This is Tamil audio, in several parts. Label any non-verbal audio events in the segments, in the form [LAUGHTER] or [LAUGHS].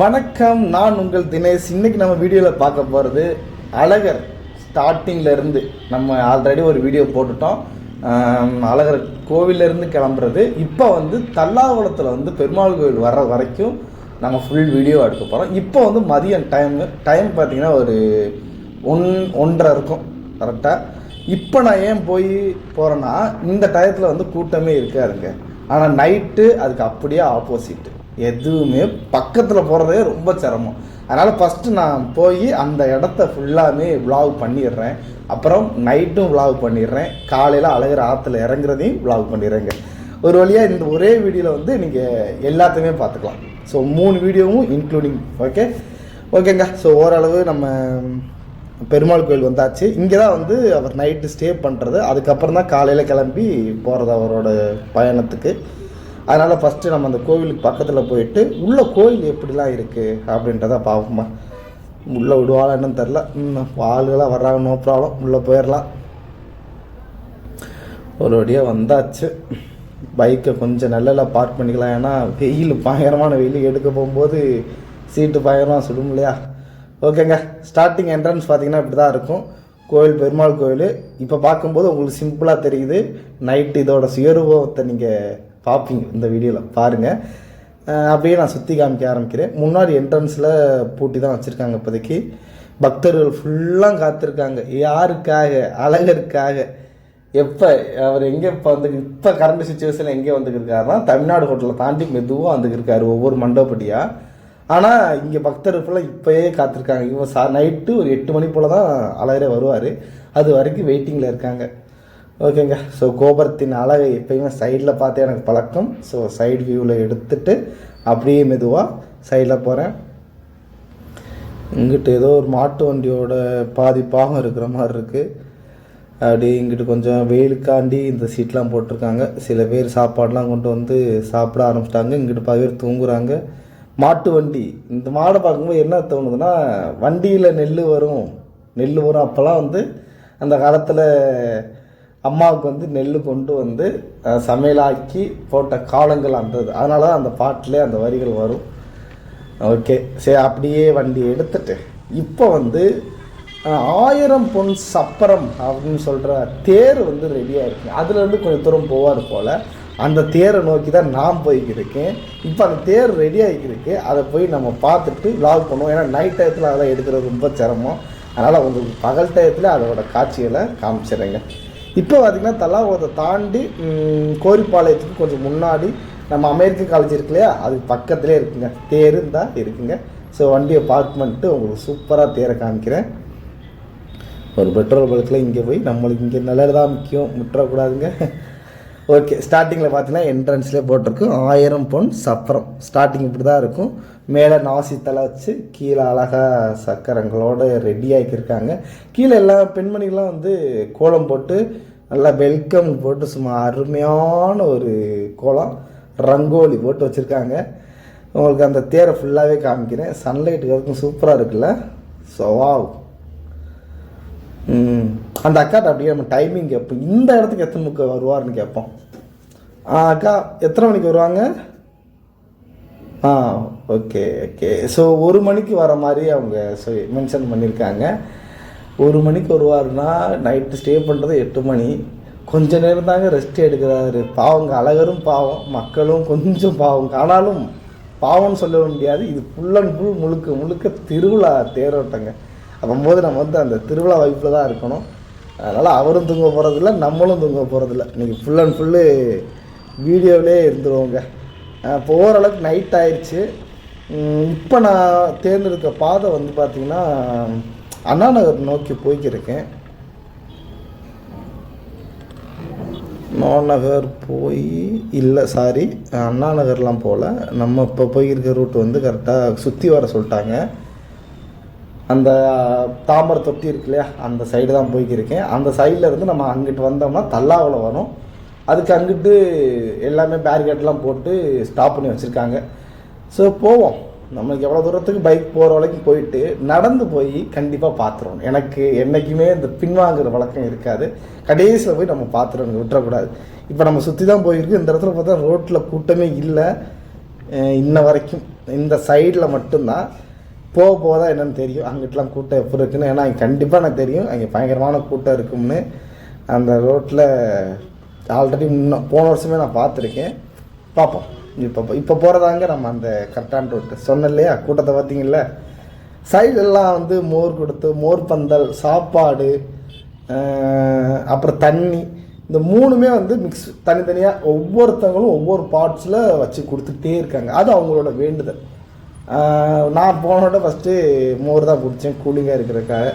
வணக்கம் நான் உங்கள் தினேஷ். இன்னைக்கு நம்ம வீடியோவில் பார்க்க போகிறது அழகர் ஸ்டார்டிங்கிலேருந்து நம்ம ஆல்ரெடி ஒரு வீடியோ போட்டுட்டோம். அழகர் கோவிலேருந்து கிளம்புறது. இப்போ வந்து தல்லாவளத்தில் வந்து பெருமாள் கோவில் வர்ற வரைக்கும் நம்ம ஃபுல் வீடியோ எடுக்க போகிறோம் இப்போ வந்து மதியம் டைம் டைம் பார்த்தீங்கன்னா ஒரு ஒன் ஒன்றரை இருக்கும். கரெக்டாக இப்போ நான் ஏன் போய் போகிறேன்னா இந்த டயத்தில் வந்து கூட்டமே இருக்காதுங்க. ஆனால் நைட்டு அதுக்கு அப்படியே ஆப்போசிட் எதுவுமே பக்கத்தில் போகிறதே ரொம்ப சிரமம். அதனால் ஃபஸ்ட்டு நான் போய் அந்த இடத்த ஃபுல்லாமே விலாக் பண்ணிடுறேன். அப்புறம் நைட்டும் விலாக் பண்ணிடுறேன். காலையில் அழகிற ஆற்றுல இறங்குறதையும் விலாக் பண்ணிடுறேங்க. ஒரு வழியாக இந்த ஒரே வீடியோவில் வந்து நீங்கள் எல்லாத்தையுமே பார்த்துக்கலாம். ஸோ மூணு வீடியோவும் இன்க்ளூடிங் ஓகே ஓகேங்க ஸோ ஓரளவு நம்ம பெருமாள் கோயில் வந்தாச்சு. இங்கே தான் வந்து அவர் நைட்டு ஸ்டே பண்ணுறது அதுக்கப்புறம் தான் காலையில் கிளம்பி போகிறது அவரோட பயணத்துக்கு. அதனால் ஃபஸ்ட்டு நம்ம அந்த கோவிலுக்கு பக்கத்தில் போயிட்டு உள்ளே கோயில் எப்படிலாம் இருக்குது அப்படின்றத பார்ப்போமா உள்ளே விடுவாளா என்னன்னு தெரில ஆளுகளாக வர்றாங்க நோ ப்ராப்ளம் உள்ளே போயிடலாம் ஒரு வழியாக வந்தாச்சு. பைக்கை கொஞ்சம் நல்லல பார்க் பண்ணிக்கலாம். ஏன்னா வெயில் பயங்கரமான வெயில். எடுக்க போகும்போது சீட்டு பயங்கரமாக சுடும் இல்லையா? ஓகேங்க ஸ்டார்டிங் என்ட்ரன்ஸ் பார்த்தீங்கன்னா இப்படி தான் இருக்கும். கோயில் பெருமாள் கோயில். இப்போ பார்க்கும்போது உங்களுக்கு சிம்பிளாக தெரியுது. நைட்டு இதோட சுயரூபத்தை நீங்கள் பார்ப்பீங்க இந்த வீடியோவில் பாருங்கள் அப்படியே நான் சுற்றி காமிக்க ஆரம்பிக்கிறேன். முன்னாடி என்ட்ரன்ஸில் பூட்டி தான் வச்சுருக்காங்க இப்போதைக்கு. பக்தர்கள் ஃபுல்லாக காத்திருக்காங்க. யாருக்காக? அழகருக்காக. எப்போ அவர் எங்கே இப்போ வந்து இப்போ கரண்ட் சுச்சுவேஷனில் எங்கே வந்துருக்காருன்னா தமிழ்நாடு ஹோட்டலில் தாண்டி மெதுவாக வந்துருக்காரு ஒவ்வொரு மண்டபப்படியாக ஆனால் இங்கே பக்தர் ஃபுல்லாக இப்போயே காத்திருக்காங்க. இவன் சா நைட்டு ஒரு எட்டு மணி போல் தான் அழகரே வருவார். அது வரைக்கும் வெயிட்டிங்கில் இருக்காங்க. ஓகேங்க. ஸோ கோபுரத்தின் அழகை எப்பயுமே சைடில் பார்த்து எனக்கு பழக்கம். ஸோ சைடு வியூவில் எடுத்துட்டு அப்படியே மெதுவாக சைடில் போகிறேன் இங்கிட்டு ஏதோ ஒரு மாட்டு வண்டியோட பாதி பாகம் இருக்கிற மாதிரி இருக்குது அப்படியே இங்கிட்டு கொஞ்சம் வெயிலுக்காண்டி இந்த சீட்லாம் போட்டிருக்காங்க. சில பேர் சாப்பாடெலாம் கொண்டு வந்து சாப்பிட ஆரம்பிச்சிட்டாங்க. இங்கிட்டு பாதி பேர் தூங்குறாங்க. மாட்டு வண்டி. இந்த மாடை பார்க்கும்போது என்ன தோணுதுன்னா வண்டியில் நெல் வரும். நெல் வரும். அப்போல்லாம் வந்து அந்த காலத்தில் அம்மாவுக்கு வந்து நெல் கொண்டு வந்து சமையலாக்கி போட்ட காலங்கள் அந்த அதனால தான் அந்த பாட்டிலே அந்த வரிகள் வரும். ஓகே. சரி அப்படியே வண்டி எடுத்துட்டு இப்போ வந்து ஆயிரம் பொன் சப்பரம் அப்படின்னு சொல்கிற தேர் வந்து ரெடியாக இருக்கு அதுலேருந்து கொஞ்சம் தூரம் போவார் போல். அந்த தேரை நோக்கி தான் நான் போய்க்கிருக்கேன் இப்போ அந்த தேர் ரெடி அதை போய் நம்ம பார்த்துட்டு லாக் பண்ணுவோம். ஏன்னா நைட் டயத்தில் அதெல்லாம் எடுக்கிறது ரொம்ப சிரமம். அதனால் உங்களுக்கு பகல் டயத்தில் அதோட காட்சிகளை காமிச்சிடுறேங்க. இப்போ பார்த்திங்கன்னா தலாவத்தை தாண்டி கோரிப்பாளையத்துக்கு கொஞ்சம் முன்னாடி நம்ம அமெரிக்க காலேஜ் இருக்கு இல்லையா? அதுக்கு பக்கத்துலேயே இருக்குங்க. தேர் தான் இருக்குங்க. ஸோ வண்டியை பார்க் பண்ணிட்டு உங்களுக்கு சூப்பராக தேரை காமிக்கிறேன். ஒரு பெட்ரோல் பல்கில் இங்கே போய் நம்மளுக்கு இங்கே நல்லது தான் முக்கியம். முட்டுறக்கூடாதுங்க ஓகே ஸ்டார்டிங்கில் பார்த்தீங்கன்னா என்ட்ரன்ஸ்லேயே போட்டிருக்கு ஆயிரம் பொன் சப்பரம் ஸ்டார்டிங் இப்படி தான் இருக்கும். மேலே நாசி தலை வச்சு கீழே அழகாக சக்கரங்களோட ரெடி ஆகியிருக்காங்க கீழே எல்லா பெண்மணிகள்லாம் வந்து கோலம் போட்டு நல்லா வெல்கம் போட்டு சும்மா அருமையான ஒரு கோலம் ரங்கோலி போட்டு வச்சுருக்காங்க. உங்களுக்கு அந்த தேரை ஃபுல்லாகவே காமிக்கிறேன். சன்லைட் வரைக்கும் சூப்பராக இருக்குல்ல? சவாவ் அந்த அக்காட்ட அப்படியே நம்ம டைமிங் கேட்போம். இந்த இடத்துக்கு எத்தனை முக்க வருவார்னு கேட்போம். ஆ அக்கா எத்தனை மணிக்கு வருவாங்க? ஆ ஓகே ஓகே. ஸோ ஒரு மணிக்கு வர மாதிரி அவங்க ஸோ மென்ஷன் பண்ணியிருக்காங்க ஒரு மணிக்கு வருவாருன்னா நைட்டு ஸ்டே பண்ணுறது எட்டு மணி. கொஞ்ச நேரம் தாங்க ரெஸ்ட் எடுக்கிறாரு. பாவங்க அழகரும் பாவம் மக்களும் கொஞ்சம் பாவம் ஆனாலும் பாவம்னு சொல்ல முடியாது. இது ஃபுல் அண்ட் ஃபுல் முழுக்க முழுக்க திருவிழா தேரோட்டங்க. அப்போது நம்ம வந்து அந்த திருவிழா வைப்பில் தான் இருக்கணும். அதனால் அவரும் தூங்க போகிறதில்ல நம்மளும் தூங்க போகிறதில்ல இன்றைக்கி ஃபுல் அண்ட் ஃபுல்லு வீடியோவிலே இருந்துருவோங்க. இப்போ ஓரளவுக்கு நைட் ஆயிடுச்சு இப்போ நான் தேர்ந்தெடுத்த பாதை வந்து பார்த்திங்கன்னா அண்ணா நகர் நோக்கி போய்க்கிருக்கேன். நகர் போய் இல்லை சாரி அண்ணா நகர்லாம் போகல நம்ம இப்போ போயிருக்க ரூட் வந்து கரெக்டாக சுற்றி வர சொல்லிட்டாங்க. அந்த தாமரை தொட்டி இருக்கு இல்லையா? அந்த சைடு தான் போய்க்கிருக்கேன். அந்த சைடில் இருந்து நம்ம அங்கிட்டு வந்தோம்னா தல்லாவில் வரும். அதுக்கு அங்கிட்டு எல்லாமே பேரிகேட்லாம் போட்டு ஸ்டாப் பண்ணி வச்சுருக்காங்க. ஸோ போவோம். நம்மளுக்கு எவ்வளோ தூரத்துக்கு பைக் போகிற வரைக்கும் போயிட்டு நடந்து போய் கண்டிப்பாக பார்த்துருவோம் எனக்கு என்றைக்குமே இந்த பின்வாங்குற வழக்கம் இருக்காது. கடைசியில் போய் நம்ம பார்த்துருவோம் விட்டுறக்கூடாது. இப்போ நம்ம சுற்றி தான் போயிருக்கோம் இந்த இடத்துல பார்த்தா ரோட்டில் கூட்டமே இல்லை. இன்ன வரைக்கும். இந்த சைடில் மட்டும்தான். போக போக தான் என்னென்னு தெரியும். அங்கிட்டலாம் கூட்டம் எப்படி இருக்குன்னு. ஏன்னா கண்டிப்பாக எனக்கு தெரியும். அங்கே பயங்கரமான கூட்டம் இருக்கும்னு. அந்த ரோட்டில் ஆல்ரெடி முன்ன போன வருஷமே நான் பார்த்துருக்கேன். பார்ப்போம். இப்போ இப்போ போகிறதாங்க நம்ம அந்த கரெக்டான ரோட்டு சொன்னேன் இல்லையா? கூட்டத்தை பார்த்தீங்கல்ல? சைடெல்லாம் வந்து மோர் கொடுத்து மோர் பந்தல் சாப்பாடு அப்புறம் தண்ணி. இந்த மூணுமே வந்து மிக்ஸ் தனித்தனியாக ஒவ்வொருத்தவங்களும் ஒவ்வொரு பார்ட்ஸில் வச்சு கொடுத்துட்டே இருக்காங்க. அது அவங்களோட வேண்டுதல். நான் போனோட ஃபஸ்ட்டு மோர் தான் குடித்தேன் கூலிங்காக இருக்கிறக்காக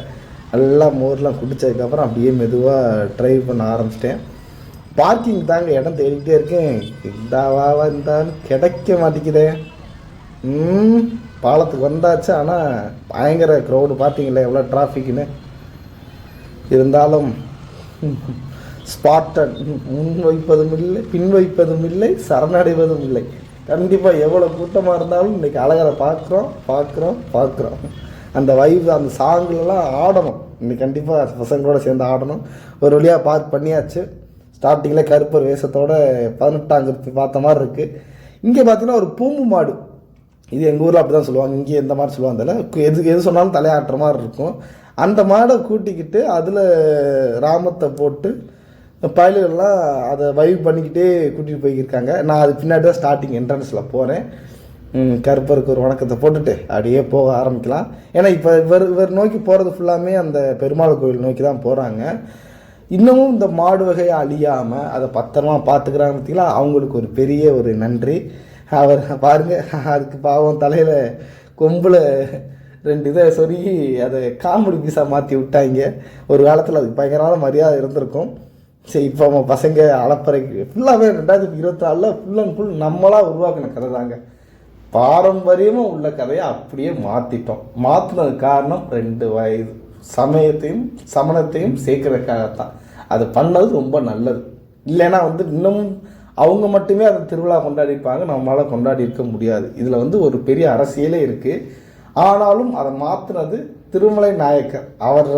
நல்லா மோர்லாம் குடித்ததுக்கப்புறம் அப்படியே மெதுவாக ட்ரைவ் பண்ண ஆரம்பிச்சிட்டேன். பார்க்கிங் தாங்க இடம் தேடிக்கிட்டே இருக்கேன். இந்தாவா வந்தாலும் கிடைக்க மாட்டேங்குதே. ம் பாலத்துக்கு வந்தாச்சு. ஆனால் பயங்கர க்ரௌடு பார்த்தீங்களே எவ்வளோ டிராஃபிக்னு இருந்தாலும் ஸ்பாட்டன் முன் வைப்பதும் இல்லை பின் வைப்பதும் இல்லை சரணடைவதும் இல்லை. கண்டிப்பாக எவ்வளோ கூட்டமாக இருந்தாலும் இன்றைக்கி அழகரை பார்க்குறோம் பார்க்குறோம் பார்க்குறோம். அந்த வைப் அந்த சாங்குலலாம் ஆடணும். இன்னைக்கு கண்டிப்பாக பசங்களோட சேர்ந்து ஆடணும். ஒரு வழியாக பார்க் பண்ணியாச்சு. ஸ்டார்டிங்கில் கருப்பர் வேஷத்தோட பதினெட்டாம் கருப்பு பார்த்த மாதிரி இருக்குது இங்கே பார்த்தீங்கன்னா ஒரு பூம்பு மாடு. இது எங்கள் ஊரில் அப்படி தான் சொல்லுவாங்க. இங்கே எந்த மாதிரி சொல்லுவாங்க தெரியல. எது எது சொன்னாலும் தலையாட்டுற மாதிரி இருக்கும். அந்த மாடை கூட்டிக்கிட்டு அதில் ராமத்தை போட்டு பயலுகள்லாம் அதை வைவ் பண்ணிக்கிட்டே கூட்டிகிட்டு போய்க்கிருக்காங்க நான் அது பின்னாடி தான் ஸ்டார்டிங் என்ட்ரன்ஸில் போகிறேன் கருப்பருக்கு ஒரு வணக்கத்தை போட்டுட்டு அப்படியே போக ஆரம்பிக்கலாம். ஏன்னா இப்போ இவர் இவர் நோக்கி போகிறது ஃபுல்லாமே அந்த பெருமாள் கோயில் நோக்கி தான் போகிறாங்க இன்னமும் இந்த மாடு வகையை அழியாமல் அதை பத்திரமா பார்த்துக்கிறாங்க பார்த்தீங்களா? அவங்களுக்கு ஒரு பெரிய ஒரு நன்றி. அவர் பாருங்கள் அதுக்கு பாவம் தலையில் கொம்பில் ரெண்டு இதை சொருகி அதை காமெடி பீஸாக மாற்றி விட்டாங்க. ஒரு காலத்தில் அதுக்கு பயங்கரமான மரியாதை இருந்திருக்கும். சரி இப்போ நம்ம பசங்க அளப்பறைக்கு ஃபுல்லாகவே ரெண்டாயிரத்தி இருபத்தி நாலில் ஃபுல் அண்ட் ஃபுல் நம்மளாக உருவாக்கின கதை தாங்க. பாரம்பரியமாக உள்ள கதையை அப்படியே மாற்றிட்டோம் மாற்றினது காரணம் ரெண்டு வயது. சமயத்தையும் சமணத்தையும் சேர்க்கறதுக்காகத்தான். அது பண்ணது ரொம்ப நல்லது. இல்லைன்னா வந்து இன்னமும் அவங்க மட்டுமே அதை திருவிழா கொண்டாடி இருப்பாங்க கொண்டாடி இருக்க முடியாது. இதில் வந்து ஒரு பெரிய அரசியலே இருக்குது ஆனாலும் அதை மாற்றினது திருமலை நாயக்கர். அவர்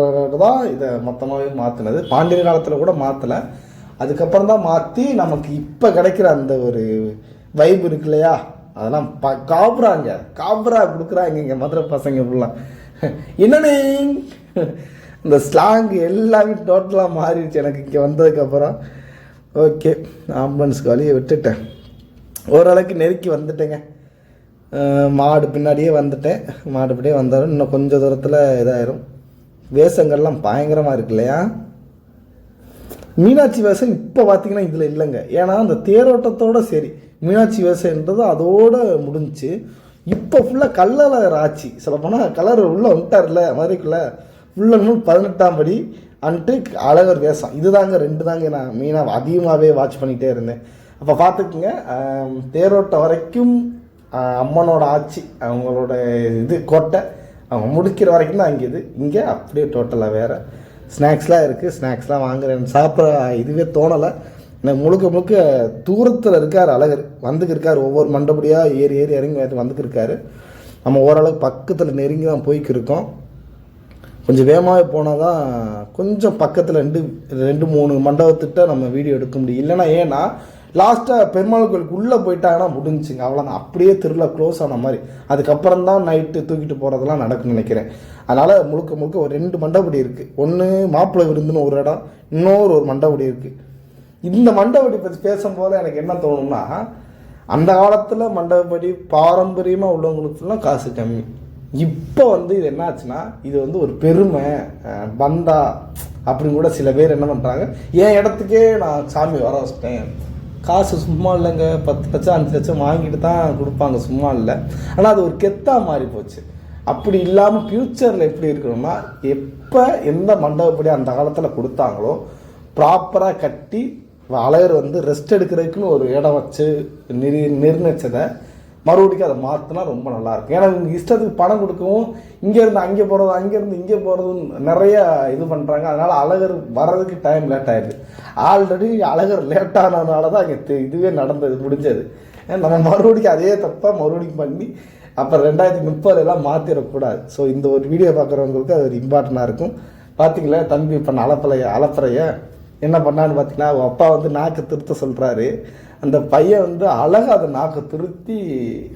தான் இதை மொத்தமாகவே மாற்றினது பாண்டிய காலத்தில் கூட மாற்றலை அதுக்கப்புறம் தான் மாற்றி நமக்கு இப்போ கிடைக்கிற அந்த ஒரு வைப் இருக்கு இல்லையா? அதெல்லாம் ப காப்புறாங்க காப்புறா கொடுக்குறாங்க இங்கே மதுரை பசங்க ஃபுல்லாக என்னன்னு [LAUGHS] இந்த ஸ்லாங் எல்லாமே டோட்டலாக மாறிடுச்சு எனக்கு இங்கே வந்ததுக்கப்புறம் ஓகே ஆம்புலன்ஸ்க்கு வழியை விட்டுட்டேன். ஓரளவுக்கு நெருக்கி வந்துட்டேங்க. மாடு பின்னாடியே வந்துட்டேன். மாடு பின்னாடியே வந்தாலும் இன்னும் கொஞ்சம் தூரத்தில் இதாயிரும். வேஷங்கள்லாம் பயங்கரமாக இருக்கு இல்லையா? மீனாட்சி வேஷம் இப்போ பார்த்தீங்கன்னா இதில் இல்லைங்க. ஏன்னா அந்த தேரோட்டத்தோட சரி மீனாட்சி வேஷம்ன்றது அதோடு முடிஞ்சுச்சு இப்போ ஃபுல்லாக கல்லழகர் ஆட்சி சொல்லப்போனால் கலர் உள்ளே வந்துட்டார்ல மாதிரிக்குள்ளே. ஃபுல் அண்ட் ஃபுல் பதினெட்டாம் படி அன்ட்டு அழகர் வேஷம். இதுதாங்க ரெண்டு தாங்க நான் மெயினாக அதிகமாகவே வாட்ச் பண்ணிகிட்டே இருந்தேன். அப்போ பார்த்துக்குங்க தேரோட்டம் வரைக்கும் அம்மனோட ஆட்சி அவங்களோட இது கோட்டை அவங்க முடிக்கிற வரைக்கும் தான் அங்கே இது. இங்கே அப்படியே டோட்டலாக வேறு. ஸ்நாக்ஸ்லாம் இருக்குது ஸ்நாக்ஸ்லாம் வாங்குறேன். சாப்பிட்ற இதுவே தோணலை. எனக்கு முழுக்க முழுக்க தூரத்தில் இருக்கார் அழகர். வந்துக்கு இருக்கார் ஒவ்வொரு மண்டபடியாக ஏறி ஏறி இறங்கி வந்து வந்துக்கு நம்ம ஓரளவுக்கு பக்கத்தில் நெருங்கி தான் போய்க்கு இருக்கோம் கொஞ்சம் வேகமாகவே போனால் தான் கொஞ்சம் பக்கத்தில் ரெண்டு ரெண்டு மூணு மண்டபத்திட்ட நம்ம வீடியோ எடுக்க முடியும். இல்லைன்னா ஏன்னா லாஸ்ட்டாக பெருமாள் கோயிலுக்கு உள்ளே போயிட்டாங்கன்னா முடிஞ்சுங்க. அவ்வளோதான் அப்படியே திருவிழா க்ளோஸ் ஆன மாதிரி. அதுக்கப்புறம் தான் நைட்டு தூக்கிட்டு போகிறதெல்லாம் நடக்கும்னு நினைக்கிறேன். அதனால் முழுக்க முழுக்க ஒரு ரெண்டு மண்டபடி இருக்குது ஒன்று மாப்பிள்ளை விருந்துன்னு ஒரு இடம் இன்னொரு ஒரு மண்டபடி இருக்குது இந்த மண்டபடி பற்றி பேசும்போது எனக்கு என்ன தோணும்னா அந்த காலத்தில் மண்டபப்படி பாரம்பரியமாக உள்ளவங்களுக்குலாம் காசு கம்மி. இப்போ வந்து இது என்னாச்சுன்னா இது வந்து ஒரு பெருமை பந்தா அப்படின்னு கூட சில பேர் என்ன பண்ணுறாங்க என் இடத்துக்கே நான் சாமி வர வச்சிட்டேன். காசு சும்மா இல்லைங்க. பத்து லட்சம் அஞ்சு லட்சம் வாங்கிட்டு தான் கொடுப்பாங்க. சும்மா இல்லை. ஆனால் அது ஒரு கெத்தாக மாறி போச்சு. அப்படி இல்லாமல் ஃப்யூச்சரில் எப்படி இருக்கணும்னா எப்போ எந்த மண்டபப்படி அந்த காலத்தில் கொடுத்தாங்களோ ப்ராப்பராக கட்டி அழகர் வந்து ரெஸ்ட் எடுக்கிறதுக்குன்னு ஒரு இடம் வச்சு நிர் நிர்ணயிச்சதை மறுபடிக்கும் அதை மாற்றினா ரொம்ப நல்லாயிருக்கும். ஏன்னா இவங்க இஷ்டத்துக்கு பணம் கொடுக்கவும் இங்கேருந்து அங்கே போகிறது அங்கேருந்து இங்கே போகிறதுன்னு நிறைய இது பண்ணுறாங்க அதனால் அழகர் வர்றதுக்கு டைம் லேட் ஆகிடுது ஆல்ரெடி அழகர் லேட் ஆனதுனால தான் அங்கே இதுவே நடந்தது முடிஞ்சது. நம்ம மறுபடிக்கும் அதே தப்பாக மறுபடியும் பண்ணி அப்புறம் ரெண்டாயிரத்தி முப்பதுலாம் மாற்றிடக்கூடாது ஸோ இந்த ஒரு வீடியோ பார்க்குறவங்களுக்கு அது ஒரு இம்பார்ட்டண்ட்டாக இருக்கும். பார்த்தீங்களா தம்பி பண்ண அலப்பலைய அலப்பறைய என்ன பண்ணான்னு பார்த்தீங்கன்னா அவங்க அப்பா வந்து நாக்கு திருத்த சொல்கிறாரு அந்த பையன் வந்து அழகாக அதை நாக்கை திருத்தி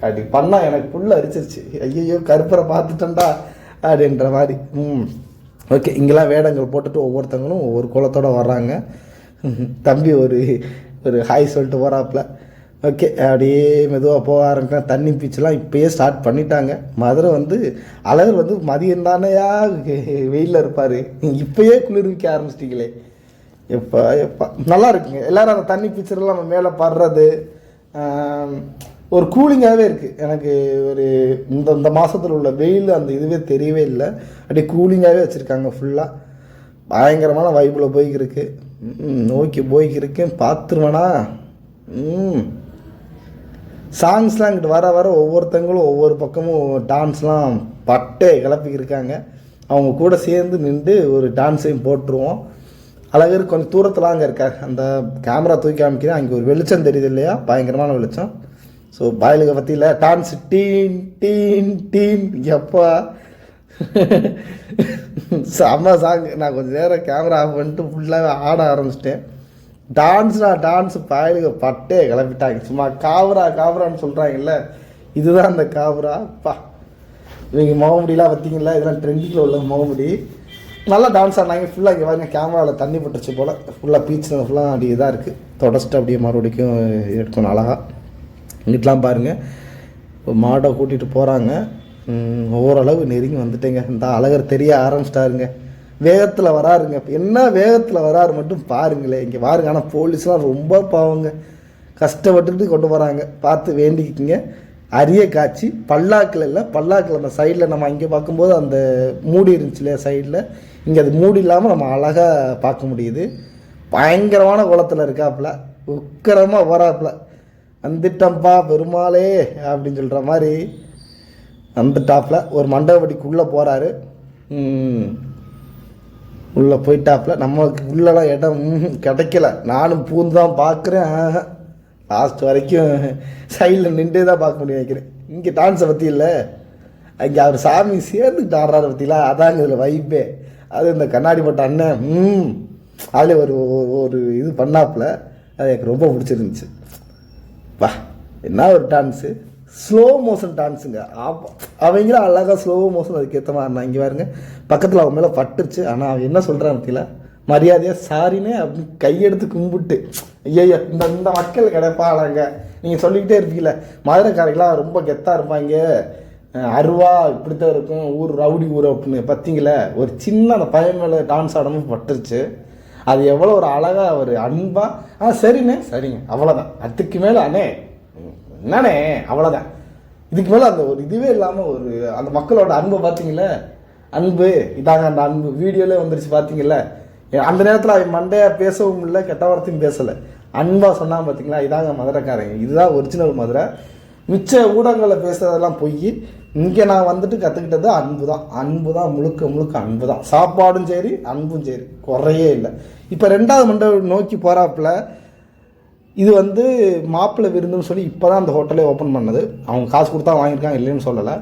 அப்படி பண்ணா எனக்கு புள்ள அரிச்சிருச்சு. ஐயையோ கருப்பரை பார்த்துட்டேன்டா அப்படின்ற மாதிரி. ம். ஓகே இங்கெல்லாம் வேடங்கள் போட்டுட்டு ஒவ்வொருத்தங்களும் ஒவ்வொரு குளத்தோடு வர்றாங்க. தம்பி ஒரு ஒரு ஹாய் சொல்லிட்டு போகிறாப்புல ஓகே அப்படியே மெதுவாக போக ஆரம்பிக்கலாம் தண்ணி பீச்செல்லாம் இப்போயே ஸ்டார்ட் பண்ணிட்டாங்க. மதுரை வந்து அழகர் வந்து மதியம் தானேயா வெயிலில் இருப்பார். இப்போயே குளிர்விக்க ஆரம்பிச்சிட்டிங்களே. எப்பா எப்பா. நல்லா இருக்குங்க. எல்லாரும் அந்த தண்ணி பிக்சர்லாம் நம்ம மேலே படுறது ஒரு கூலிங்காகவே இருக்குது எனக்கு ஒரு இந்த இந்த மாதத்தில் உள்ள வெயில் அந்த இதுவே தெரியவே இல்லை. அப்படியே கூலிங்காகவே வச்சுருக்காங்க ஃபுல்லாக பயங்கரமான வைப்பில் போய்க்கிருக்கு. ம், நோக்கி போய்க்கிருக்கு பார்த்துருவேனா? ம் சாங்ஸ்லாம் இங்கிட்டு வர வர ஒவ்வொருத்தங்களும் ஒவ்வொரு பக்கமும் டான்ஸ்லாம் பட்டே கிளப்பிக்கிருக்காங்க. அவங்க கூட சேர்ந்து நின்று ஒரு டான்ஸையும் போட்டுருவோம். அழகர் கொஞ்சம் தூரத்தில் அங்கே இருக்கார். அந்த கேமரா தூக்கி காமிக்கிறேன். அங்கே ஒரு வெளிச்சம் தெரியுது இல்லையா? பயங்கரமான வெளிச்சம். ஸோ பாயலுக்கு பற்றியில் டான்ஸ் டீன் டீன் டீன் எப்பா? செம்ம சாங் நான் கொஞ்சம் நேரம் கேமரா ஆஃப் பண்ணிட்டு ஃபுல்லாக ஆட ஆரம்பிச்சிட்டேன். டான்ஸ்னா டான்ஸ் பாயலுக்கு பட்டே கிளப்பிட்டாங்க. சும்மா காவரா காவரான்னு சொல்கிறாங்கல்ல இதுதான் அந்த காவரா. பா. இவங்க முகமுடியெலாம் பார்த்தீங்களா? இதெல்லாம் ட்ரெண்டிங்கில் உள்ள முகமுடி. நல்லா டான்ஸ் ஆடினாங்க. ஃபுல்லாக இங்கே பாருங்க கேமராவில் தண்ணி பட்டுச்சு போல். ஃபுல்லாக பீச்சில் ஃபுல்லாக அப்படி இதாக இருக்குது தொடச்சிட்டு அப்படியே மறுபடிக்கும் எடுக்கணும் அழகாக இங்கிட்டலாம் பாருங்கள் இப்போ மாடை கூட்டிகிட்டு போகிறாங்க ஓரளவு நெருங்கி வந்துட்டேங்க. இந்த அழகர் தெரிய ஆரம்பிச்சிட்டாருங்க. வேகத்தில் வராருங்க. என்ன வேகத்தில் வராரு மட்டும் பாருங்களேன். இங்கே பாருங்க ஆனால் போலீஸ்லாம் ரொம்ப பாவங்க. கஷ்டப்பட்டுக்கிட்டு கொண்டு போகிறாங்க பார்த்து வேண்டிக்கிங்க. அரிய காட்சி. பல்லாக்கில் இல்லை பல்லாக்கில் அந்த சைடில் நம்ம இங்கே பார்க்கும்போது அந்த மூடி இருந்துச்சு இல்லையா சைடில் இங்கே அது மூடி இல்லாமல் நம்ம அழகாக பார்க்க முடியுது. பயங்கரமான குளத்தில் இருக்காப்புல. உக்கரமாக வராப்புல வந்துட்டம்பா பெருமாளே அப்படின்னு சொல்கிற மாதிரி வந்துட்டாப்புல. ஒரு மண்டபடிக்குள்ளே போகிறாரு உள்ளே போயிட்டாப்புல. நமக்கு உள்ளலாம் இடம் கிடைக்கல. நானும் பூந்து தான் பார்க்குறேன். லாஸ்ட் வரைக்கும் சைடில் நின்றே தான் பார்க்க முடியும் வைக்கிறேன் இங்கே டான்ஸை பற்றி இல்லை. அங்கே அவர் சாமி சேர்ந்துக்கிட்டு ஆடுறாரு பற்றிலாம் அதாங்க இதில் வைப்பே அது இந்த கண்ணாடி போட்ட அண்ணன் ம் அதில் ஒரு ஒரு- இது பண்ணாப்புல. அது எனக்கு ரொம்ப பிடிச்சிருந்துச்சு. வா என்ன ஒரு டான்ஸு ஸ்லோ மோஷன் டான்ஸுங்க அவங்களும் அழகாக ஸ்லோ மோஷன் அதுக்கேற்ற மாதிரி இங்கே பாருங்க பக்கத்தில் அவன் மேலே பட்டுருச்சு. ஆனால் அவன் என்ன சொல்கிறான் தெரியல. மரியாதையாக சாரின்னு அப்படின்னு கையெடுத்து கும்பிட்டு ஐயோ இந்த இந்த மக்கள் கிடைப்பாளாங்க. நீங்கள் சொல்லிக்கிட்டே இருப்பீங்களே மதுரைக்காரங்களாம் ரொம்ப கெத்தாக இருப்பாங்க. அருவா இப்படித்தான் இருக்கும். ஊர் ரவுடி ஊர் அப்படின்னு பார்த்தீங்களே ஒரு சின்ன அந்த பையன் மேலே டான்ஸ் ஆடமும் பட்டுருச்சு. அது எவ்வளோ ஒரு அழகாக ஒரு அன்பாக ஆ சரிண்ணே சரிங்க. அவ்வளோதான் அதுக்கு மேலே அண்ணே என்னண்ணே அவ்வளோதான் இதுக்கு மேலே அந்த ஒரு இதுவே இல்லாமல் ஒரு அந்த மக்களோட அன்பை பார்த்தீங்களே அன்பு இதாங்க அந்த அன்பு. வீடியோலே வந்துருச்சு பார்த்தீங்களே அந்த நேரத்தில் அவன் மண்டையாக பேசவும் இல்லை கெட்ட வார்த்தையும் பேசலை. அன்பாக சொன்னான் பார்த்தீங்களா? இதாங்க மதுரைக்காரங்க. இதுதான் ஒரிஜினல் மதுரை. மிச்ச ஊடகங்களில் பேசுகிறதெல்லாம் பொய் இங்கே நான் வந்துட்டு கற்றுக்கிட்டது அன்பு தான் அன்பு தான் முழுக்க முழுக்க அன்பு தான் சாப்பாடும் சரி அன்பும் சரி. குறையே இல்லை. இப்போ ரெண்டாவது மண்டபம் நோக்கி போகிறாப்புல இது வந்து மாப்பிள்ளை விருந்துன்னு சொல்லி இப்போ தான் அந்த ஹோட்டலே ஓப்பன் பண்ணது. அவங்க காசு கொடுத்தா வாங்கியிருக்காங்க இல்லைன்னு சொல்லலை.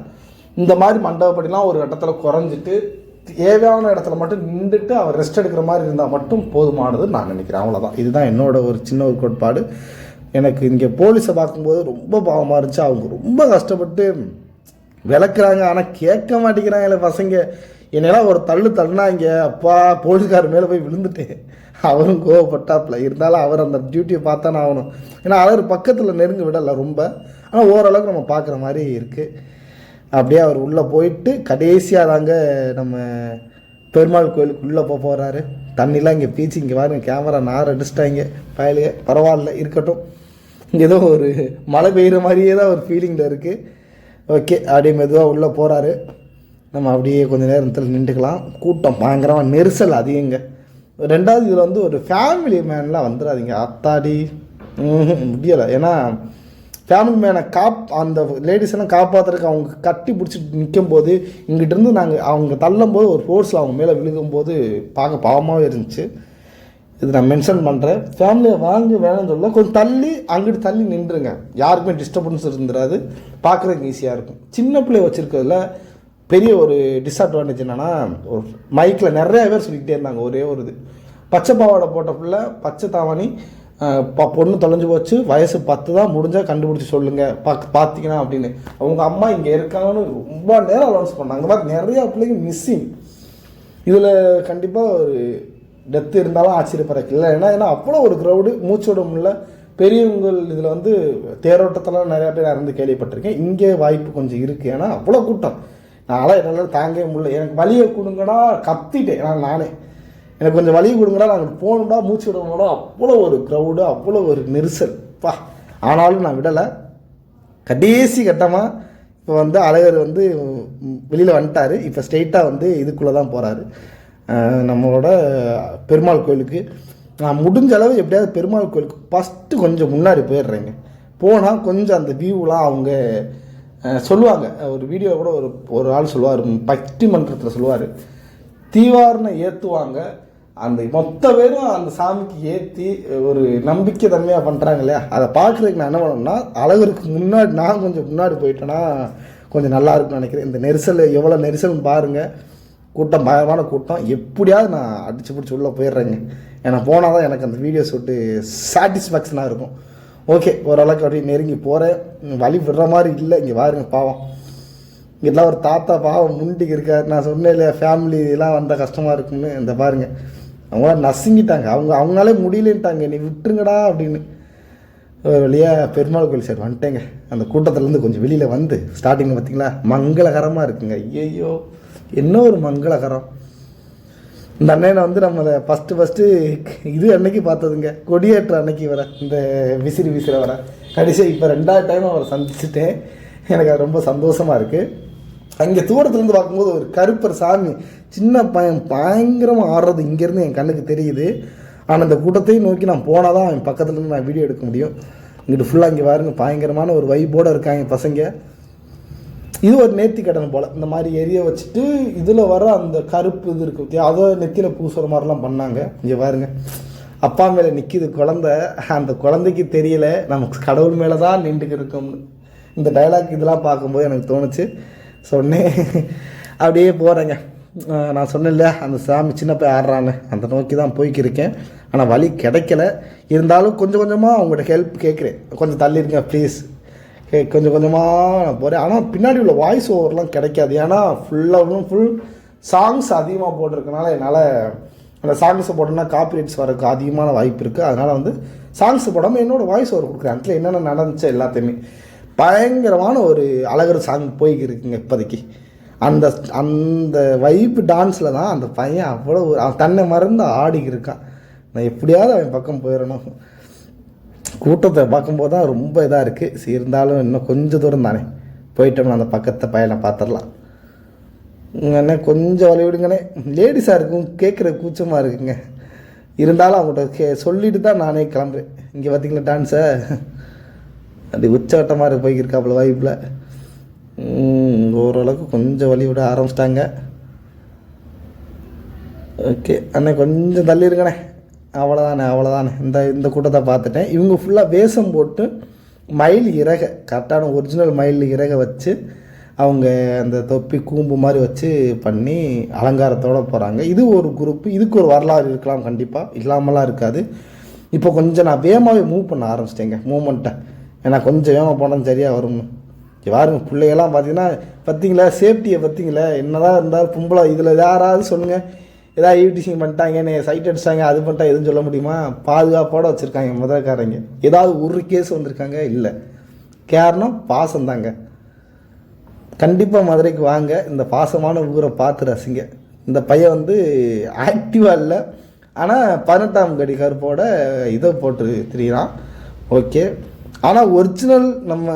இந்த மாதிரி மண்டபப்படிலாம் ஒரு கட்டத்தில் குறைஞ்சிட்டு தேவையான இடத்துல மட்டும் நின்றுட்டு அவர் ரெஸ்ட் எடுக்கிற மாதிரி இருந்தால் மட்டும் போதுமானது நான் நினைக்கிறேன். அவ்வளோதான் இதுதான் என்னோட ஒரு சின்ன ஒரு கோட்பாடு. எனக்கு இங்கே போலீஸை பார்க்கும்போது ரொம்ப பாவமாக இருந்துச்சு. அவங்க ரொம்ப கஷ்டப்பட்டு விளக்குறாங்க. ஆனால் கேட்க மாட்டேங்கிறாங்களே பசங்க. என்னெல்லாம் ஒரு தள்ளு தள்ளினாங்க அப்பா போலீஸ்கார் மேலே போய் விழுந்துட்டேன். அவரும் கோவப்பட்டாப்பில் இருந்தாலும் அவர் அந்த டியூட்டியை பார்த்தானே ஆகணும். ஏன்னா அவர் பக்கத்தில் நெருங்க விடலை ரொம்ப. ஆனால் ஓரளவுக்கு நம்ம பார்க்குற மாதிரி இருக்குது அப்படியே அவர் உள்ளே போயிட்டு கடைசியாக தாங்க நம்ம பெருமாள் கோயிலுக்கு உள்ளே போக போகிறாரு தண்ணிலாம் இங்கே பீச்சு. இங்கே பாருங்க கேமரா நார் அடிச்சிட்டாங்க பயலுக பரவாயில்ல இருக்கட்டும். ஏதோ ஒரு மழை பெய்கிற மாதிரியே தான் ஒரு ஃபீலிங்கில் இருக்குது ஓகே அப்படியே மெதுவாக உள்ளே போகிறாரு நம்ம அப்படியே கொஞ்சம் நேரத்தில் நின்றுக்கலாம். கூட்டம் பயங்கரமாக நெரிசல் அதிகங்க. ரெண்டாவது இதில் வந்து ஒரு ஃபேமிலி மேன்லாம் வந்துடாதீங்க அத்தாடி. முடியலை. ஏன்னா ஃபேமிலி மேனை காப் அந்த லேடிஸ் எல்லாம் காப்பாற்றுறதுக்கு அவங்க கட்டி பிடிச்சிட்டு நிற்கும் போது இங்கிட்டிருந்து நாங்கள் அவங்க தள்ளும் போது ஒரு ஃபோர்ஸில் அவங்க மேலே விழுகும்போது பார்க்க பாவமாகவே இருந்துச்சு. இது நான் மென்ஷன் பண்ணுறேன் ஃபேமிலியை வாங்க வேணும்னு சொல்ல கொஞ்சம் தள்ளி அங்கிட்டு தள்ளி நின்றுங்க யாருக்குமே டிஸ்டர்பன்ஸ் இருந்துடாது பார்க்குறதுக்கு ஈஸியாக இருக்கும். சின்ன பிள்ளை வச்சுருக்கிறதுல பெரிய ஒரு டிஸ்அட்வான்டேஜ் என்னென்னா ஒரு மைக்கில் நிறைய பேர் சொல்லிக்கிட்டே இருந்தாங்க ஒரே ஒரு இது. பச்சை பாவாடை போட்ட பிள்ளை பச்சை தாவணி பொண்ணு தொலைஞ்சு போச்சு வயசு பத்து தான் முடிஞ்சால் கண்டுபிடிச்சி சொல்லுங்கள் பாக் பார்த்தீங்கன்னா அப்படின்னு. அவங்க அம்மா இங்கே இருக்காங்கன்னு ரொம்ப நேரம் அலௌன்ஸ் பண்ணாங்க. பார்த்து மாதிரி நிறையா பிள்ளைங்க மிஸ்ஸிங் இதில் கண்டிப்பாக ஒரு டெத் இருந்தாலும் ஆச்சரியப்படுறக்கு இல்லை. ஏன்னா ஏன்னா அவ்வளோ ஒரு க்ரௌடு மூச்சு விட முடியல பெரியவங்கள் இதில் வந்து தேரோட்டத்தெல்லாம் நிறையா பேர் இறந்து கேள்விப்பட்டிருக்கேன். இங்கே வாய்ப்பு கொஞ்சம் இருக்குது ஏன்னா அவ்வளோ கூட்டம். நான்லாம் என்னால் தாங்கவே முடியல. எனக்கு வழியை கொடுங்கடா கத்திட்டேன். நான் நானே. எனக்கு கொஞ்சம் வழி கொடுங்கடா நாங்கள் போகணும்டா மூச்சு விடணும்டா. அவ்வளோ ஒரு க்ரௌடு அவ்வளோ ஒரு நெரிசல். பா. ஆனாலும் நான் விடலை. கடைசி கட்டமாக இப்போ வந்து அழகர் வந்து வெளியில் வந்துட்டார். இப்போ ஸ்ட்ரெயிட்டாக வந்து இதுக்குள்ளே தான் போகிறாரு நம்மளோட பெருமாள் கோயிலுக்கு. நான் முடிஞ்ச அளவு எப்படியாவது பெருமாள் கோயிலுக்கு ஃபஸ்ட்டு கொஞ்சம் முன்னாடி போயிடுறேங்க. போனால் கொஞ்சம் அந்த வியூலாம் அவங்க சொல்லுவாங்க. ஒரு வீடியோ கூட ஒரு ஒரு ஆள் சொல்லுவார் பட்டிமன்றத்தில் சொல்லுவார். தீவாரனை ஏற்றுவாங்க அந்த மொத்த பேரும் அந்த சாமிக்கு ஏற்றி ஒரு நம்பிக்கை தன்மையாக பண்ணுறாங்க இல்லையா? அதை பார்க்குறதுக்கு நான் என்ன பண்ணணும்னா அழகருக்கு முன்னாடி நான் கொஞ்சம் முன்னாடி போயிட்டேன்னா கொஞ்சம் நல்லா இருக்கும்னு நினைக்கிறேன். இந்த நெரிசல் எவ்வளோ நெரிசல்னு பாருங்கள் கூட்டம் பயமான கூட்டம். எப்படியாவது நான் அடிச்சு பிடிச்சி உள்ளே போயிடுறேங்க. ஏன்னா போனால் தான் எனக்கு அந்த வீடியோ ஷூட்டு சாட்டிஸ்ஃபேக்ஷனாக இருக்கும். ஓகே ஓரளவுக்கு அப்படியே நெருங்கி போகிறேன் வழி விடுற மாதிரி இல்லை. இங்கே பாருங்க பாவம். இங்கெல்லாம் ஒரு தாத்தா பாவம் முண்டிக்கு இருக்கார். நான் சொன்னேன் இல்லையா ஃபேமிலி இதெல்லாம் வந்தால் கஷ்டமாக இருக்கும்னு. இந்த பாருங்க. அவங்க நசுங்கிட்டாங்க. அவங்க அவங்களாலே முடியலன்ட்டாங்க. நீ விட்டுருங்கடா அப்படின்னு. ஒரு வழியாக பெருமாள் கோயில் சார் வந்துட்டேங்க. அந்த கூட்டத்துலேருந்து கொஞ்சம் வெளியில் வந்து ஸ்டார்டிங்கில் பார்த்தீங்களா மங்களகரமாக இருக்குங்க. ஐயோ என்ன ஒரு மங்களகரம். இந்த அண்ணனை வந்து நம்மளை ஃபஸ்ட்டு ஃபஸ்ட்டு இது அன்னைக்கு பார்த்ததுங்க. கொடியேற்ற அன்னைக்கு வர இந்த விசிறி விசிற வர. கடைசியாக இப்போ ரெண்டாவது டைம் அவரை சந்திச்சுட்டேன். எனக்கு அது ரொம்ப சந்தோஷமாக இருக்குது அங்கே தூரத்துலேருந்து பார்க்கும்போது ஒரு கருப்பர் சாமி சின்ன பையன் பயங்கரமாக ஆடுறது இங்கேருந்து என் கண்ணுக்கு தெரியுது. ஆனால் அந்த கூட்டத்தையும் நோக்கி நான் போனால் தான் அவன் பக்கத்துலேருந்து நான் வீடியோ எடுக்க முடியும். இங்கிட்டு ஃபுல்லாக இங்கே பாருங்க பயங்கரமான ஒரு வைப்போடு இருக்காங்க பசங்க. இது ஒரு நேர்த்தி கடன் போல். இந்த மாதிரி எரிய வச்சுட்டு இதில் வர அந்த கருப்பு இது இருக்கு பத்தியா, அதை நெத்தியில் பூசுகிற மாதிரிலாம் பண்ணாங்க. இங்கே பாருங்க. அப்பா மேலே நிற்கிது குழந்தை. அந்த குழந்தைக்கு தெரியல. நமக்கு கடவுள் மேலே தான் நின்றுக்கு இருக்கோம்னு. இந்த டைலாக் இதெல்லாம் பார்க்கும்போது எனக்கு தோணுச்சு. சொன்னேன். அப்படியே போகிறேங்க நான் சொன்னேன்ல அந்த சாமி சின்ன போய் ஆடுறான்னு. அந்த நோக்கி தான் போய்க்கிருக்கேன் ஆனால் வழி கிடைக்கல. இருந்தாலும் கொஞ்சம் கொஞ்சமாக அவங்கள்ட்ட ஹெல்ப் கேட்குறேன் கொஞ்சம் தள்ளிருங்க ப்ளீஸ் கொஞ்சம் கொஞ்சமாக நான் போகிறேன் ஆனால் பின்னாடி உள்ள வாய்ஸ் ஓவர்லாம் கிடைக்காது. ஏன்னா ஃபுல்லாகவும் ஃபுல் சாங்ஸ் அதிகமாக போட்டிருக்கனால என்னால் அந்த சாங்ஸை போட்டோம்னா காப்பிரைட்ஸ் வரக்கு அதிகமான வாய்ப்பு இருக்குது அதனால் வந்து சாங்ஸ் போடாமல் என்னோடய வாய்ஸ் ஓவர் கொடுக்குறேன். அதில் என்னென்ன நடந்துச்சு எல்லாத்தையுமே. பயங்கரமான ஒரு அழகர் சாங் போய்க்கிருக்குங்க இப்போதைக்கு. அந்த அந்த வைப்பு டான்ஸில் தான் அந்த பையன் அவ்வளோ ஒரு- அவன் தன்னை மறந்து ஆடிக்கிட்டு இருக்கான். நான் எப்படியாவது அவன் பக்கம் போயிடணும். கூட்டத்தை பார்க்கும்போது தான் ரொம்ப இதாக இருக்குது சரி இருந்தாலும் இன்னும் கொஞ்சம் தூரம் தானே. போயிட்டோம்னா அந்த பக்கத்தை பையனை பார்த்துடலாம். அண்ணே கொஞ்சம் வழி விடுங்கண்ணே லேடிஸாக இருக்கும் கேட்குற கூச்சமாக இருக்குங்க. இருந்தாலும் அவங்கள்ட்ட கே சொல்லிட்டு தான் நானே கிளம்புறேன். இங்கே பார்த்தீங்களா டான்ஸை? அப்படி உச்சவட்டமாக இருக்கு போய்க்கிருக்காப்புல வாய்ப்பில். ஓரளவுக்கு கொஞ்சம் வழி விட ஆரம்பிச்சிட்டாங்க. ஓகே அண்ணே கொஞ்சம் தள்ளிடுங்கண்ணே அவ்வளோதானே அவ்வளோதானே இந்த இந்த கூட்டத்தை பார்த்துட்டேன். இவங்க ஃபுல்லாக வேஷம் போட்டு மயில் இறகை கரெக்டான ஒரிஜினல் மயில் இறகை வச்சு அவங்க அந்த தொப்பி கூம்பு மாதிரி வச்சு பண்ணி அலங்காரத்தோடு போகிறாங்க இது ஒரு குரூப்பு இதுக்கு ஒரு வரலாறு இருக்கலாம் கண்டிப்பாக இல்லாமலாம் இருக்காது. இப்போ கொஞ்சம் நான் வேகமாகவே மூவ் பண்ண ஆரம்பிச்சிட்டேங்க மூமெண்ட்டை ஏன்னா கொஞ்சம் வேகமாக போனாலும் சரியாக வரும்னு. இங்க பாருங்க பிள்ளைகள்லாம் பார்த்தீங்கன்னா பார்த்தீங்களா சேஃப்டியை பார்த்தீங்களா? என்னதான் இருந்தாலும் பொம்பளை இதில் யாராவது சொல்லுங்கள் ஏதாவது ஈவ்டிசிங் பண்ணிட்டாங்கன்னு சைட் அடிச்சிட்டாங்க அது பண்ணிட்டா எதுவும் சொல்ல முடியுமா? பாதுகாப்போடு வச்சுருக்காங்க முதல்காரங்க. ஏதாவது ஒரு கேஸ் வந்திருக்காங்க? இல்லை. காரணம் பாசம் தாங்க கண்டிப்பாக மதுரைக்கு வாங்க. இந்த பாசமான ஊரை பார்த்து ரசிங்க. இந்த பையன் வந்து ஆக்டிவாக இல்லை. ஆனால் பதினெட்டாம் கடி கருப்போட இதை போட்டு திரியிறான். ஓகே ஆனால் ஒரிஜினல் நம்ம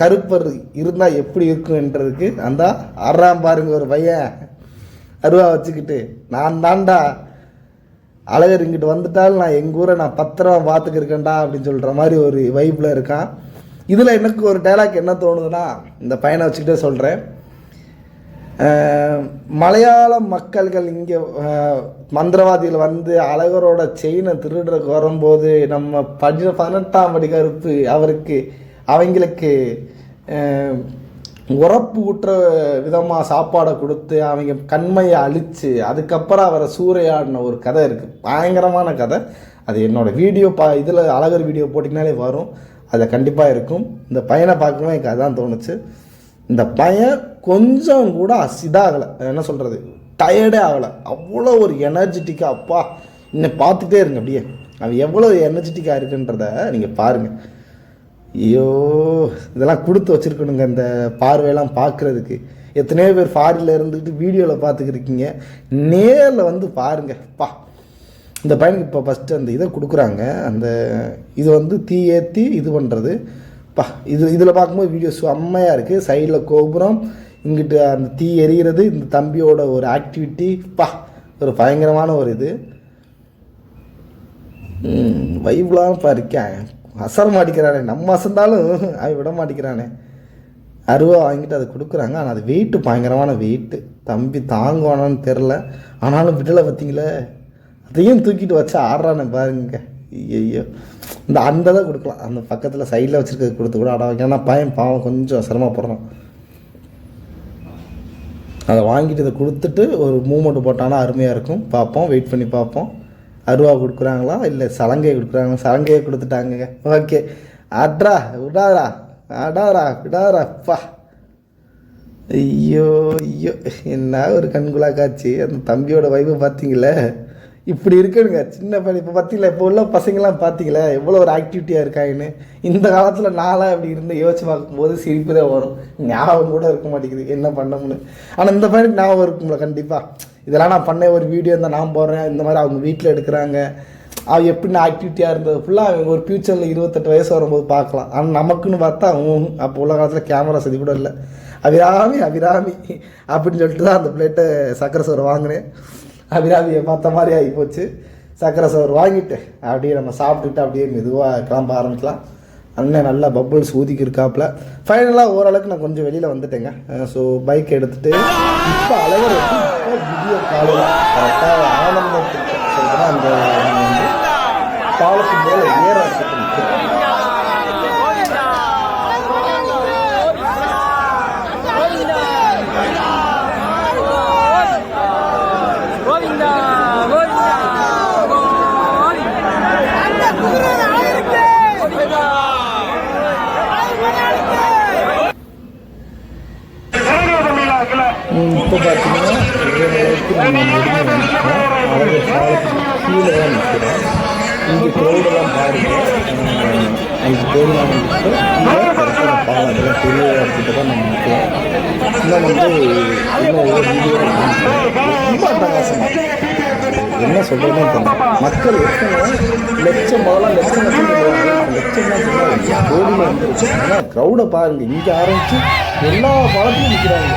கருப்பர் இருந்தால் எப்படி இருக்குன்றதுக்கு அந்த அறாம் பாருங்க ஒரு பையன். அருவா வச்சுக்கிட்டு நான் தான்டா அழகர் இங்கிட்டு வந்துட்டாலும் நான் எங்கள் ஊரை நான் பத்திரமா பார்த்துக்கிருக்கேன்டா அப்படின்னு சொல்கிற மாதிரி ஒரு வைப்பில் இருக்கான். இதில் எனக்கு ஒரு டைலாக் என்ன தோணுதுன்னா இந்த பையனை வச்சுக்கிட்டே சொல்கிறேன் மலையாள மக்கள்கள் இங்கே மந்திரவாதிகள் வந்து அழகரோட செயினை திருடுறதுக்கு வரும்போது நம்ம படி பதினெட்டாம் படி கருப்பு அவருக்கு அவங்களுக்கு உறப்பு உரப்பு விதமாக சாப்பாடை கொடுத்து அவங்க கண்மையை அழித்து அதுக்கப்புறம் அவரை சூறையாடின ஒரு கதை இருக்குது பயங்கரமான கதை. அது என்னோடய வீடியோ பா இதில் அழகர் வீடியோ போட்டிங்கனாலே வரும். அதில் கண்டிப்பாக இருக்கும். இந்த பையனை பார்க்கும்போது எனக்கு அதான் தோணுச்சு. இந்த பையன் கொஞ்சம் கூட இதாகலை என்ன சொல்கிறது டயர்டே ஆகலை. அவ்வளோ ஒரு எனர்ஜெட்டிக்காக அப்பா இன்னும் பார்த்துட்டே இருங்க அப்படியே. அவன் எவ்வளோ எனர்ஜெட்டிக்காக இருக்குன்றத நீங்கள் பாருங்கள் ஐயோ இதெல்லாம் கொடுத்து வச்சுருக்கணுங்க இந்த பார்வையெல்லாம் பார்க்குறதுக்கு. எத்தனையோ பேர் ஃபாரினில் இருந்துக்கிட்டு வீடியோவில் பார்த்துக்கிருக்கீங்க. நேரில் வந்து பாருங்கள் பா. இந்த பையனுக்கு இப்போ ஃபஸ்ட்டு அந்த இதை கொடுக்குறாங்க. அந்த இது வந்து தீ ஏற்றி இது பண்ணுறது பா இது இதில் பார்க்கும்போது வீடியோ செம்மையாக இருக்குது சைடில் கோபுரம் இங்கிட்டு அந்த தீ எரிகிறது இந்த தம்பியோட ஒரு ஆக்டிவிட்டி பா ஒரு பயங்கரமான ஒரு இது. வைப்லாம் இப்போ இருக்கேன் அசர மாட்டேங்கிறானே நம்ம அசந்தாலும் அவன் விட மாட்டேங்கிறானே அருவா வாங்கிட்டு அதை கொடுக்குறாங்க. ஆனால் அது வெயிட்டு பயங்கரமான வெயிட்டு தம்பி தாங்குவானான்னு தெரில ஆனாலும் விடலை பார்த்தீங்களே. அதையும் தூக்கிட்டு வச்சு ஆடுறானே பாருங்க. ஐயோ இந்த அந்த தான் கொடுக்கலாம். அந்த பக்கத்தில் சைடில் வச்சுருக்கிறது கொடுத்து கூட ஆட வைக்க ஏன்னா பையன் பாவம் கொஞ்சம் சிரமப்படுறான் அதை வாங்கிட்டு இதை கொடுத்துட்டு ஒரு மூமெண்ட் போட்டானா அருமையாக இருக்கும். பார்ப்போம். வெயிட் பண்ணி பார்ப்போம். அருவா கொடுக்குறாங்களா? இல்லை சலங்கையை கொடுக்குறாங்களா? சலங்கையை கொடுத்துட்டாங்க. ஓகே. அட்ரா விடாதா அடாரா விடாதா அப்பா ஐயோ ஐயோ. என்ன ஒரு கண்குலா காட்சி. அந்த தம்பியோட வைப்பை பார்த்தீங்களே? இப்படி இருக்குங்க. சின்ன பையன். இப்போ பார்த்தீங்களா? இப்போ உள்ள பசங்களாம் பார்த்தீங்களா? எவ்வளோ ஒரு ஆக்டிவிட்டியாக இருக்காங்கன்னு. இந்த காலத்தில் நாளாக அப்படி இருந்து யோசிச்சு பார்க்கும்போது சிரிப்பு தான் வரும். ஞாபகம் கூட இருக்க மாட்டேங்குது. என்ன பண்ணோம்னு ஆனால் இந்த பையனுக்கு ஞாபகம் இருக்கும்ல கண்டிப்பாக இதெல்லாம் நான் பண்ண ஒரு வீடியோ இருந்தால் நான் போடுறேன். இந்த மாதிரி அவங்க வீட்டில் எடுக்கிறாங்க. அவன் எப்படி ஆக்டிவிட்டியாக இருந்தது. ஃபுல்லாக அவங்க ஒரு ஃப்யூச்சரில் இருபத்தெட்டு வயசு வரும்போது பார்க்கலாம். ஆனால் நமக்குன்னு பார்த்தா அவன் அப்போ உள்ள காலத்தில் கேமரா சதி கூட இல்லை. அபிராமி அபிராமி அப்படின்னு சொல்லிட்டு தான் அந்த பிளேட்டை சக்கரை சோறு வாங்கினேன். அபிராமியை பார்த்த மாதிரி ஆகி போச்சு. சக்கரை சோறு வாங்கிட்டு அப்படியே நம்ம சாப்பிட்டுட்டு அப்படியே மெதுவாக கிளம்ப ஆரம்பிக்கலாம். அண்ணன் நல்லா பப்புள்ஸ் ஊதிக்கிருக்காப்புல ஃபைனலாக ஓரளவுக்கு நான் கொஞ்சம் வெளியில் வந்துட்டேங்க. ஸோ பைக் எடுத்துகிட்டு இப்போ அழகர் விடிய காலையில் கரெக்டாக ஆனந்தத்துக்கு அந்த காலத்து பாலத்து மேலே ஏறத்துக்கு நிற்கிறேன் கோவிந்தா கோவிந்தா கோவிந்தா இப்போ பார்த்தீங்கன்னா ஓரளவுக்கு நம்ம முடிஞ்சு வந்துட்டோம் அழகர் பாலத்துக்கு கீழே தான் நிற்கிறோம் இங்கே க்ரௌடெல்லாம் பாருங்க அங்கே கோயிலாம் வந்துட்டு கீழே கரெக்டாக பாலம் இதெல்லாம் பெரிய இடத்துக்கு தான் நம்ம நிற்கிறோம் இன்னும் வந்து இன்னும் ஒரு வீடியோ ரொம்ப அட்டகாசமாக என்ன சொல்கிறதுன்னு தெரியல மக்கள் எத்தனை லட்சம் முதல்ல லட்சம் லட்சம் போவாங்க லட்சம் தான் க்ரௌடை பாருங்க இங்கே ஆரம்பித்து எல்லா பழத்தையும் நிற்கிறாங்க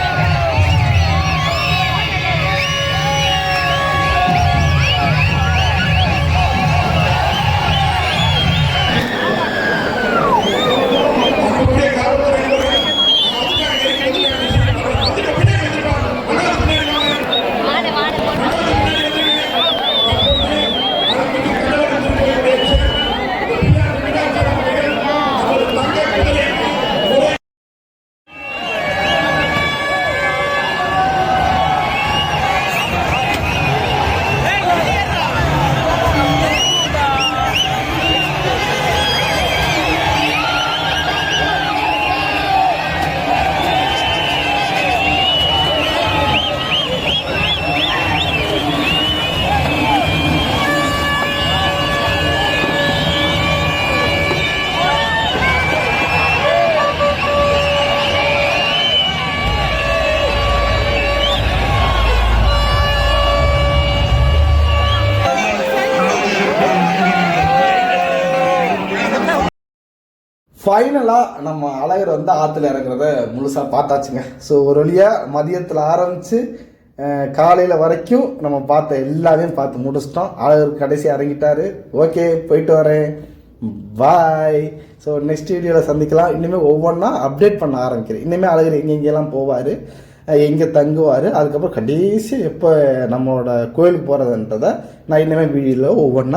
ஃபைனலாக நம்ம அழகர் வந்து ஆற்றுல இறங்குறத முழுசாக பார்த்தாச்சுங்க. ஸோ ஒரு வழியாக மதியத்தில் ஆரம்பித்து காலையில் வரைக்கும் நம்ம பார்த்த எல்லாமே பார்த்து முடிச்சிட்டோம். அழகர் கடைசி இறங்கிட்டாரு. ஓகே போயிட்டு வரேன். பாய் ஸோ நெக்ஸ்ட் வீடியோவில் சந்திக்கலாம். இனிமேல் ஒவ்வொன்றா அப்டேட் பண்ண ஆரம்பிக்கிறேன். இனிமேல் அழகர் எங்கெங்கெல்லாம் போவார் எங்கே தங்குவார் அதுக்கப்புறம் கடைசி எப்போ நம்மளோட கோயிலுக்கு போகிறதுன்றதை நான் இனிமேல் வீடியோவில் ஒவ்வொன்றா